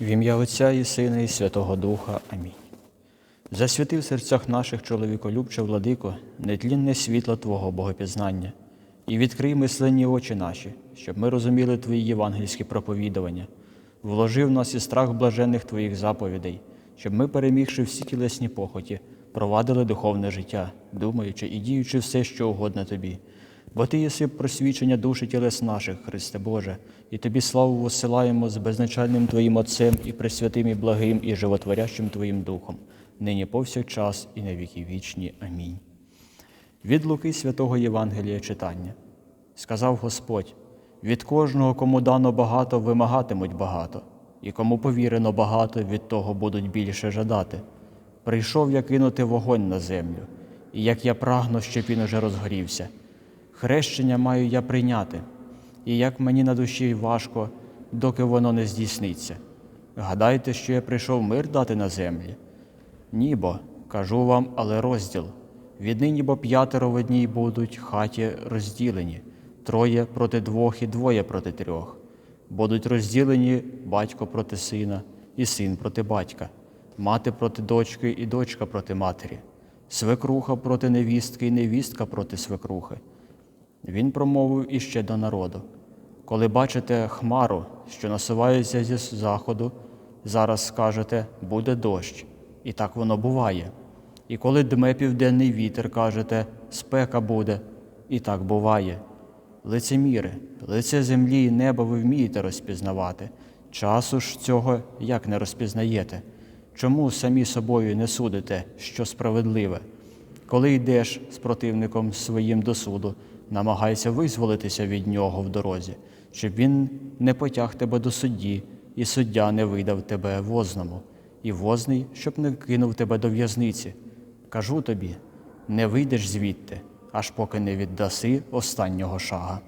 В ім'я Отця і Сина, і Святого Духа. Амінь. Засвяти в серцях наших чоловіколюбче, владико, нетлінне світло Твого Богопізнання, і відкрий мисленні очі наші, щоб ми розуміли Твої євангельські проповідування, вложи в нас і страх блаженних Твоїх заповідей, щоб ми, перемігши всі тілесні похоті, провадили духовне життя, думаючи і діючи все, що угодно Тобі. Бо Ти єси просвічення душі тілес наших, Христе Боже, і Тобі славу посилаємо з безначальним Твоїм Отцем і пресвятим, і благим, і животворящим Твоїм Духом, нині повсякчас і на віки вічні. Амінь. Від Луки святого Євангелія читання. Сказав Господь: від кожного, кому дано багато, вимагатимуть багато, і кому повірено багато, від того будуть більше жадати. Прийшов я кинути вогонь на землю, і як я прагну, щоб він уже розгорівся. Хрещення маю я прийняти, і як мені на душі важко, доки воно не здійсниться. Гадайте, що я прийшов мир дати на землі? Ні, бо, кажу вам, але розділ. Віднині бо п'ятеро в одній будуть хаті розділені, троє проти двох і двоє проти трьох. Будуть розділені батько проти сина, і син проти батька, мати проти дочки і дочка проти матері, свекруха проти невістки і невістка проти свекрухи. Він промовив іще до народу. Коли бачите хмару, що насувається зі заходу, зараз скажете буде дощ, і так воно буває. І коли дме південний вітер, кажете спека буде, і так буває. Лицеміри, лице землі і неба ви вмієте розпізнавати. Часу ж цього як не розпізнаєте? Чому самі собою не судите, що справедливе? Коли йдеш з противником своїм до суду, намагайся визволитися від нього в дорозі, щоб він не потяг тебе до судді, і суддя не видав тебе возному, і возний, щоб не кинув тебе до в'язниці. Кажу тобі, не вийдеш звідти, аж поки не віддаси останнього шага.